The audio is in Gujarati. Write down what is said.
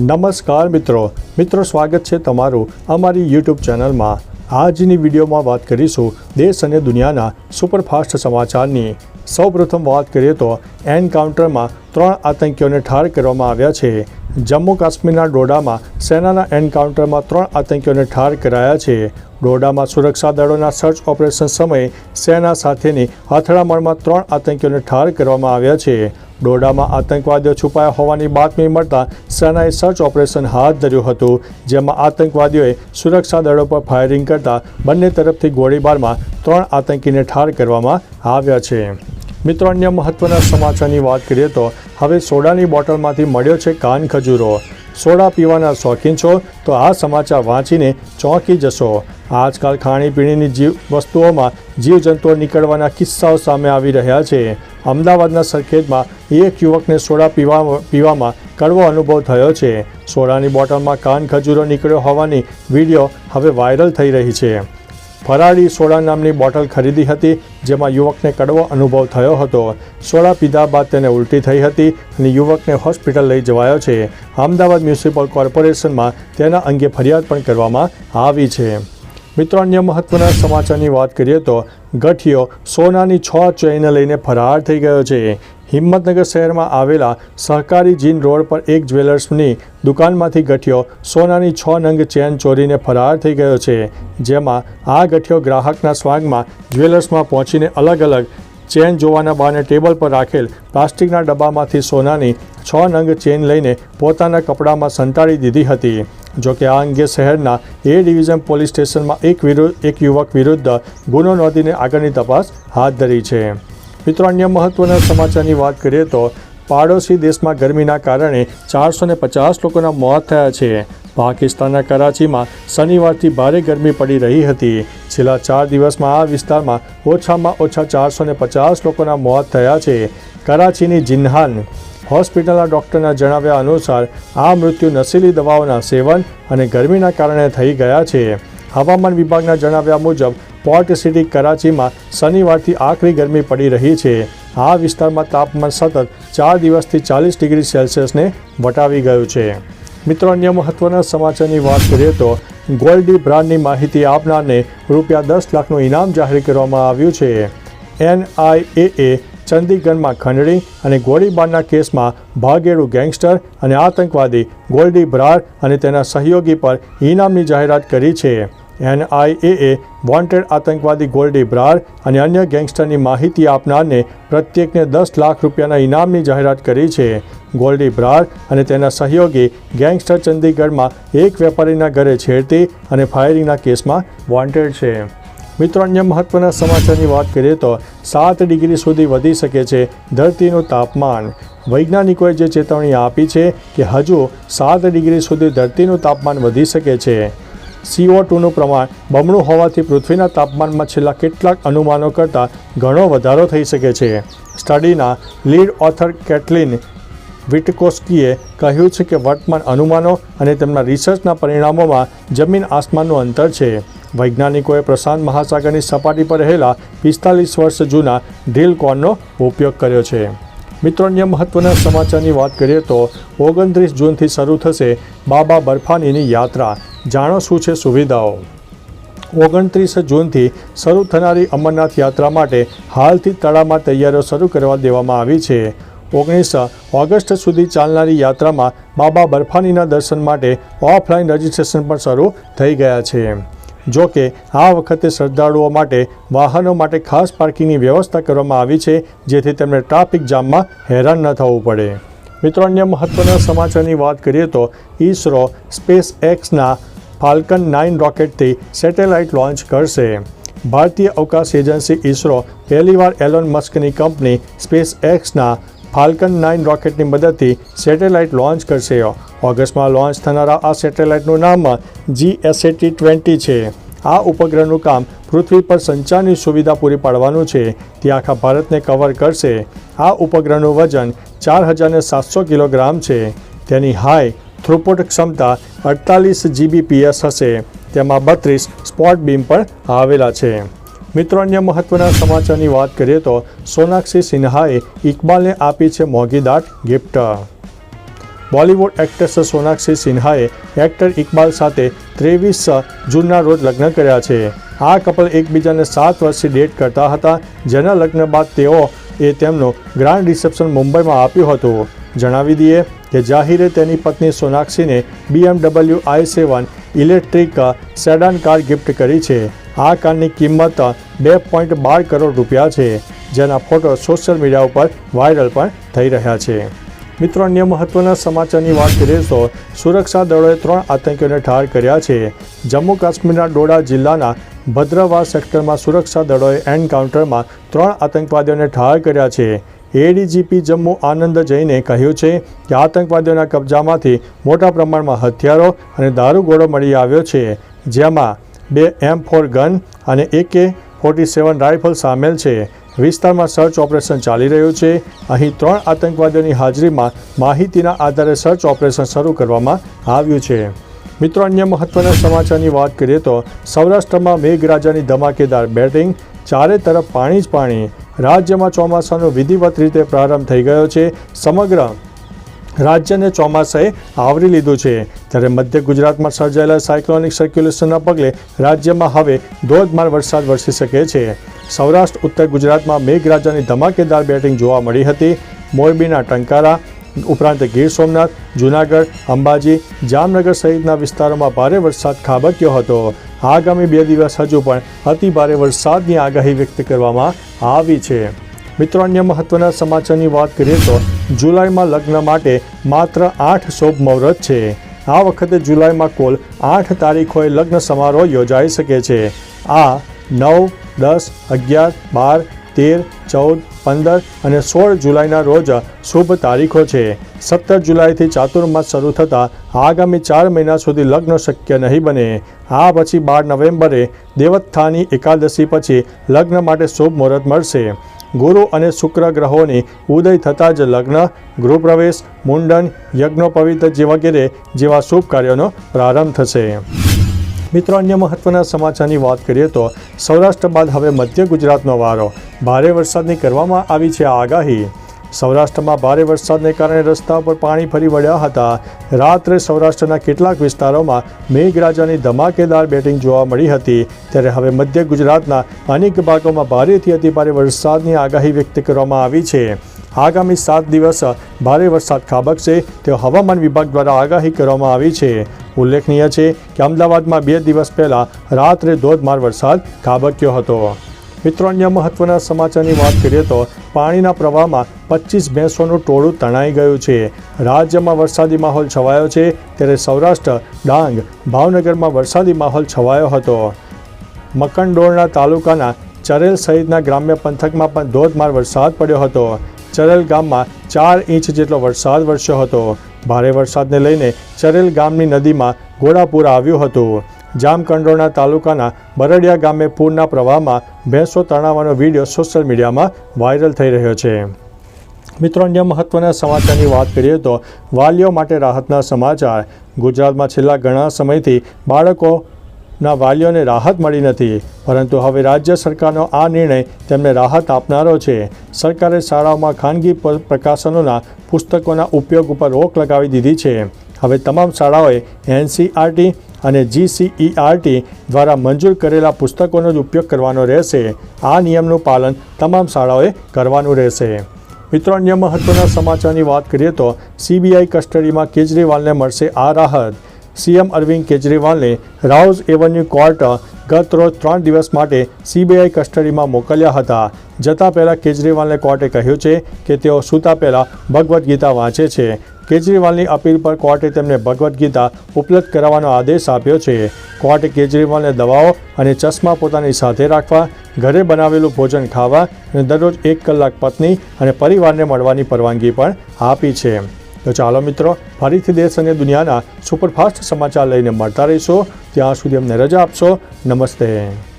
નમસ્કાર મિત્રો. મિત્રો, સ્વાગત છે તમારું અમારી યુટ્યુબ ચેનલમાં. આજની વિડીયોમાં વાત કરીશું દેશ અને દુનિયાના સુપરફાસ્ટ સમાચારની. સૌપ્રથમ વાત કરીએ તો એન્કાઉન્ટરમાં ત્રણ આતંકીઓને ઠાર કરવામાં આવ્યા છે. જમ્મુ કાશ્મીરના ડોડામાં સેનાના એન્કાઉન્ટરમાં ત્રણ આતંકીઓને ઠાર કરાયા છે. ડોડામાં સુરક્ષા દળોના સર્ચ ઓપરેશન સમયે સેના સાથેની અથડામણમાં ત્રણ આતંકીઓને ઠાર કરવામાં આવ્યા છે. ડોડામાં આતંકવાદીઓ છુપાયા હોવાની બાતમી મળતા સેનાએ સર્ચ ઓપરેશન હાથ ધર્યું હતું, જેમાં આતંકવાદીઓએ સુરક્ષા દળો પર ફાયરિંગ કરતા બંને તરફથી ગોળીબારમાં ત્રણ આતંકીને ઠાર કરવામાં આવ્યા છે. મિત્રો, અન્ય મહત્વના સમાચારની વાત કરીએ તો હવે સોડાની બોટલમાંથી મળ્યો છે કાન ખજૂરો. સોડા પીવાના શોખીન છો? તો આ સમાચાર વાંચીને ચોંકી જશો. આજકાલ ખાણીપીણીની જીવ વસ્તુઓમાં જીવજંતુઓ નીકળવાના કિસ્સાઓ સામે આવી રહ્યા છે. અમદાવાદના સરખેજમાં એક યુવકને સોડા પીવા પીવામાં કડવો અનુભવ થયો છે. સોડાની બોટલમાં કાન ખજૂરો નીકળ્યો હોવાની વીડિયો હવે વાયરલ થઈ રહી છે. ફરાળી સોડા નામની બોટલ ખરીદી હતી, જેમાં યુવકને કડવો અનુભવ થયો હતો. સોડા પીધા બાદ તેને ઉલટી થઈ હતી અને યુવકને હોસ્પિટલ લઈ જવાયો છે. અમદાવાદ મ્યુનિસિપલ કોર્પોરેશનમાં તેના અંગે ફરિયાદ પણ કરવામાં આવી છે. મિત્રો, અન્ય મહત્વના સમાચારની વાત કરીએ તો ગઠિયો સોનાની છ ચેઇન લઈને ફરાર થઈ ગયો છે. હિંમતનગર શહેરમાં આવેલા સહકારી જીન રોડ પર એક જ્વેલર્સની દુકાનમાંથી ગઠિયો સોનાની છ નંગ ચેન ચોરીને ફરાર થઈ ગયો છે, જેમાં આ ગઠિયો ગ્રાહકના સ્વાગમાં જ્વેલર્સમાં પહોંચીને અલગ અલગ ચેન જોવાના બહાને ટેબલ પર રાખેલ પ્લાસ્ટિકના ડબ્બામાંથી સોનાની છ નંગ ચેન લઈને પોતાના કપડામાં સંતાડી દીધી હતી. જોકે આ અંગે શહેરના એ ડિવિઝન પોલીસ સ્ટેશનમાં એક વિરુદ્ધ એક યુવક વિરુદ્ધ ગુનો નોંધીને આગળની તપાસ હાથ ધરી છે. મિત્રો, અન્ય મહત્વના સમાચારની વાત કરીએ તો પાડોશી દેશમાં ગરમીના કારણે ચારસો ને પચાસ લોકોના મોત થયા છે. પાકિસ્તાનના કરાચીમાં શનિવારથી ભારે ગરમી પડી રહી હતી. છેલ્લા ચાર દિવસમાં આ વિસ્તારમાં ઓછામાં ઓછા ચારસો ને પચાસ લોકોના મોત થયા છે. કરાચીની જિન્હાન હોસ્પિટલના ડૉક્ટરના જણાવ્યા અનુસાર, આ મૃત્યુ નશીલી દવાઓના સેવન અને ગરમીના કારણે થઈ ગયા છે. હવામાન વિભાગના જણાવ્યા મુજબ, પોર્ટ સિટી કરાચીમાં શનિવારથી આકરી ગરમી પડી રહી છે. આ વિસ્તારમાં તાપમાન સતત ચાર દિવસથી ચાલીસ ડિગ્રી સેલ્સિયસને વટાવી ગયું છે. મિત્રો, અન્ય મહત્વના સમાચારની વાત કરીએ તો, ગોલ્ડી બ્રાન્ડની માહિતી આપનારને રૂપિયા દસ લાખનું ઇનામ જાહેર કરવામાં આવ્યું છે. એનઆઈએએ ચંદીગઢમાં ખંડણી અને ગોળીબારના કેસમાં ભાગેડુ ગેંગસ્ટર અને આતંકવાદી ગોલ્ડી બ્રાર અને તેના સહયોગી પર ઇનામની જાહેરાત કરી છે. એનઆઈએએ વોન્ટેડ આતંકવાદી ગોલ્ડી બ્રાર અને અન્ય ગેંગસ્ટરની માહિતી આપનારને પ્રત્યેકને દસ લાખ રૂપિયાના ઇનામની જાહેરાત કરી છે. ગોલ્ડી બ્રાર અને તેના સહયોગી ગેંગસ્ટર ચંદીગઢમાં એક વેપારીના ઘરે છેડતી અને ફાયરિંગના કેસમાં વોન્ટેડ છે. મિત્રો, અન્ય મહત્વના સમાચારની વાત કરીએ તો સાત ડિગ્રી સુધી વધી શકે છે ધરતીનું તાપમાન. વૈજ્ઞાનિકોએ જે ચેતવણી આપી છે કે હજુ સાત ડિગ્રી સુધી ધરતીનું તાપમાન વધી શકે છે. સીઓ ટુનું પ્રમાણ બમણું હોવાથી પૃથ્વીના તાપમાનમાં છેલ્લા કેટલાક અનુમાનો કરતાં ઘણો વધારો થઈ શકે છે. સ્ટડીના લીડ ઓથર કેટલિન વિટકોસ્કીએ કહ્યું છે કે વર્તમાન અનુમાનો અને તેમના રિસર્ચના પરિણામોમાં જમીન આસમાનનું અંતર છે. વૈજ્ઞાનિકોએ પ્રશાંત મહાસાગરની સપાટી પર રહેલા પિસ્તાલીસ વર્ષ જૂના ડ્રીલ કોનનો ઉપયોગ કર્યો છે. મિત્રો, અન્ય મહત્વના સમાચારની વાત કરીએ તો ઓગણત્રીસ જૂનથી શરૂ થશે બાબા બર્ફાનીની યાત્રા. જાણો શું છે સુવિધાઓ? ઓગણત્રીસ જૂનથી શરૂ થનારી અમરનાથ યાત્રા માટે હાલથી તળાવમાં તૈયારીઓ શરૂ કરવા દેવામાં આવી છે. ઓગણીસ ઓગસ્ટ સુધી ચાલનારી યાત્રામાં બાબા બર્ફાનીના દર્શન માટે ઓફલાઈન રજિસ્ટ્રેશન પણ શરૂ થઈ ગયા છે. જો કે, આ વખતે શ્રદ્ધાળુઓ માટે વાહનો માટે ખાસ પાર્કિંગની વ્યવસ્થા કરવામાં આવી છે, જેથી તેમને ટ્રાફિક જામમાં હેરાન ન થવું પડે. મિત્રો, અન્ય મહત્વના સમાચારની વાત કરીએ તો ઈસરો સ્પેસ એક્સના ફાલ્કન નાઇન રોકેટથી સેટેલાઇટ લોન્ચ કરશે. ભારતીય અવકાશ એજન્સી ઈસરો પહેલીવાર એલોન મસ્કની કંપની સ્પેસ એક્સના ફાલ્કન નાઇન રોકેટની મદદથી સેટેલાઇટ લોન્ચ કરશે. ઓગસ્ટમાં લોન્ચ થનારા આ સેટેલાઇટનું નામ જી એસએટી ટ્વેન્ટી છે. આ ઉપગ્રહનું કામ પૃથ્વી પર સંચારની સુવિધા પૂરી પાડવાનું છે. તે આખા ભારતને કવર કરશે. આ ઉપગ્રહનું વજન ચાર હજારને સાતસો કિલોગ્રામ છે. તેની હાઈ થ્રુપુટ ક્ષમતા અડતાલીસ જીબીપીએસ હશે. તેમાં બત્રીસ સ્પોટ બીમ પણ આવેલા છે. મિત્રો અન્ય મહત્વના સમાચારની વાત કરીએ તો સોનાક્ષી સિન્હાએ ઇકબાલને આપી છે મોંઘી દાટ, ગિફ્ટ. બોલિવૂડ એક્ટ્રેસ સોનાક્ષી સિન્હાએ એક્ટર ઇકબાલ સાથે ત્રેવીસ જૂનના રોજ લગ્ન કર્યા છે. આ કપલ એકબીજાને સાત વર્ષથી ડેટ કરતા હતા, જેના લગ્ન બાદ તેઓ એ તેમનું ગ્રાન્ડ રિસેપ્શન મુંબઈમાં આપ્યું હતું. જણાવી દઈએ કે જાહિરે તેની પત્ની સોનાક્ષીને BMW i seven electric sedan car gift કરી છે. આ કારની કિંમત બે પોઈન્ટ બાર કરોડ રૂપિયા છે, જેના ફોટો સોશિયલ મીડિયા ઉપર વાયરલ પણ થઈ રહ્યા છે. મિત્રો, અન્ય મહત્વના સમાચારની વાત કરીએ તો સુરક્ષા દળોએ ત્રણ આતંકીઓને ઠાર કર્યા છે. જમ્મુ કાશ્મીરના ડોડા જિલ્લાના ભદ્રવા સેક્ટરમાં સુરક્ષા દળોએ એન્કાઉન્ટરમાં ત્રણ આતંકવાદીઓને ઠાર કર્યા છે. એડીજીપી જમ્મુ આનંદ જૈને કહ્યું છે કે આતંકવાદીઓના કબજામાંથી મોટા પ્રમાણમાં હથિયારો અને દારૂગોળો મળી આવ્યો છે, જેમાં બે એમ ફોર ગન અને એકે ફોર્ટી સેવન રાઇફલ સામેલ છે. વિસ્તારમાં સર્ચ ઓપરેશન ચાલી રહ્યું છે. અહીં ત્રણ આતંકવાદીઓની હાજરીમાં માહિતીના આધારે સર્ચ ઓપરેશન શરૂ કરવામાં આવ્યું છે. મિત્રો, અન્ય મહત્વના સમાચારની વાત કરીએ તો સૌરાષ્ટ્રમાં મેઘરાજાની ધમાકેદાર બેટિંગ ચારે તરફ પાણી જ પાણી. રાજ્યમાં ચોમાસાનો વિધિવત રીતે પ્રારંભ થઈ ગયો છે. સમગ્ર રાજ્યને ચોમાસાએ આવરી લીધું છે. ત્યારે મધ્ય ગુજરાતમાં સર્જાયેલા સાયક્લોનિક સર્ક્યુલેશનના પગલે રાજ્યમાં હવે ધોધમાર વરસાદ વરસી શકે છે. સૌરાષ્ટ્ર, ઉત્તર ગુજરાતમાં મેઘરાજાની ધમાકેદાર બેટિંગ જોવા મળી હતી. મોરબીના ટંકારા, ઉપરાંત ગીર સોમનાથ, જૂનાગઢ, અંબાજી, જામનગર સહિતના વિસ્તારોમાં ભારે વરસાદ ખાબક્યો હતો. આગામી બે દિવસ હજુ પણ અતિભારે વરસાદની આગાહી વ્યક્ત કરવામાં આવી છે. મિત્રો, અન્ય મહત્વના સમાચારની વાત કરીએ તો જુલાઈમાં લગ્ન માટે માત્ર આઠ શુભ મુહૂર્ત છે. આ વખતે જુલાઈમાં કુલ આઠ તારીખોએ લગ્ન સમારોહ યોજાઈ શકે છે. આ નવ, દસ, અગિયાર, બાર, તેર, ચૌદ, પંદર અને સોળ જુલાઈના રોજ શુભ તારીખો છે. સત્તર જુલાઈથી ચાતુર્માસ શરૂ થતાં આગામી ચાર મહિના સુધી લગ્ન શક્ય નહીં બને. આ પછી બાર નવેમ્બરે દેવોત્થાની એકાદશી પછી લગ્ન માટે શુભ મુહૂર્ત મળશે. ગુરુ અને શુક્ર ગ્રહોની ઉદય થતાં જ લગ્ન, ગૃહપ્રવેશ, મુંડન યજ્ઞોપવિત વગેરે જેવા શુભ કાર્યોનો પ્રારંભ થશે. મિત્રો, અન્ય મહત્વના સમાચારની વાત કરીએ તો સૌરાષ્ટ્ર બાદ હવે મધ્ય ગુજરાતનો વારો. ભારે વરસાદની કરવામાં આવી છે આગાહી. સૌરાષ્ટ્રમાં ભારે વરસાદને કારણે રસ્તા પર પાણી ફરી વળ્યા હતા. રાત્રે સૌરાષ્ટ્રના કેટલાક વિસ્તારોમાં મેઘરાજાની ધમાકેદાર બેટિંગ જોવા મળી હતી. ત્યારે હવે મધ્ય ગુજરાતના અનેક ભાગોમાં ભારેથી અતિભારે વરસાદની આગાહી વ્યક્ત કરવામાં આવી છે. આગામી સાત દિવસ ભારે વરસાદ ખાબકશે. તે હવામાન વિભાગ દ્વારા આગાહી કરવામાં આવી છે. ઉલ્લેખનીય છે કે અમદાવાદમાં બે દિવસ પહેલાં રાત્રે ધોધમાર વરસાદ ખાબક્યો હતો. મિત્રો, અન્ય મહત્વના સમાચારની વાત કરીએ તો પાણીના પ્રવાહમાં પચીસ ભેંસોનું ટોળું તણાઈ ગયું છે. રાજ્યમાં વરસાદી માહોલ છવાયો છે. ત્યારે સૌરાષ્ટ્ર, ડાંગ, ભાવનગરમાં વરસાદી માહોલ છવાયો હતો. મકંડોળના તાલુકાના ચરેલ સહિતના ગ્રામ્ય પંથકમાં પણ ધોધમાર વરસાદ પડ્યો હતો. ચરેલ ગામમાં ચાર ઇંચ જેટલો વરસાદ વરસ્યો હતો. ભારે વરસાદને લઈને ચરેલ ગામની નદીમાં ઘોડાપુર આવ્યું હતું. જામકંડોરણા તાલુકાના બરડિયા ગામે પૂરના પ્રવાહમાં ભેંસો તણાવવાનો વીડિયો સોશિયલ મીડિયામાં વાયરલ થઈ રહ્યો છે. મિત્રો, અન્ય મહત્વના સમાચારની વાત કરીએ તો વાલીઓ માટે રાહતના સમાચાર. ગુજરાતમાં છેલ્લા ઘણા સમયથી બાળકો ના વાલીઓને રાહત મળી નથી, પરંતુ હવે રાજ્ય સરકારનો આ નિર્ણય તેમને રાહત આપનારો છે. સરકારે શાળાઓમાં ખાનગી પ્રકાશનોના પુસ્તકોના ઉપયોગ ઉપર રોક લગાવી દીધી છે. હવે તમામ શાળાઓએ એનસીઆરટી અને જીસીઈઆરટી દ્વારા મંજૂર કરેલા પુસ્તકોનો જ ઉપયોગ કરવાનો રહેશે. આ નિયમનું પાલન તમામ શાળાઓએ કરવાનું રહેશે. મિત્રો, અન્ય મહત્વના સમાચારની વાત કરીએ તો સીબીઆઈ કસ્ટડીમાં કેજરીવાલને મળશે આ રાહત. સીએમ અરવિંદ કેજરીવાલને રાઉઝ એવન્યુ કોર્ટ ગત રોજ ત્રણ દિવસ માટે સીબીઆઈ કસ્ટડીમાં મોકલ્યા હતા. જતા પહેલાં કેજરીવાલને કોર્ટે કહ્યું છે કે તેઓ સૂતા પહેલાં ભગવદ્ ગીતા વાંચે છે. કેજરીવાલની અપીલ પર કોર્ટે તેમને ભગવદ્ ગીતા ઉપલબ્ધ કરાવવાનો આદેશ આપ્યો છે. કોર્ટે કેજરીવાલને દવાઓ અને ચશ્મા પોતાની સાથે રાખવા, ઘરે બનાવેલું ભોજન ખાવા અને દરરોજ એક કલાક પત્ની અને પરિવારને મળવાની પરવાનગી પણ આપી છે. તો ચાલો મિત્રો, ફરીથી દેશ અને દુનિયાના સુપરફાસ્ટ સમાચાર લઈને મળતા રહીશો. ત્યાં સુધી અમને રજા આપશો. નમસ્તે.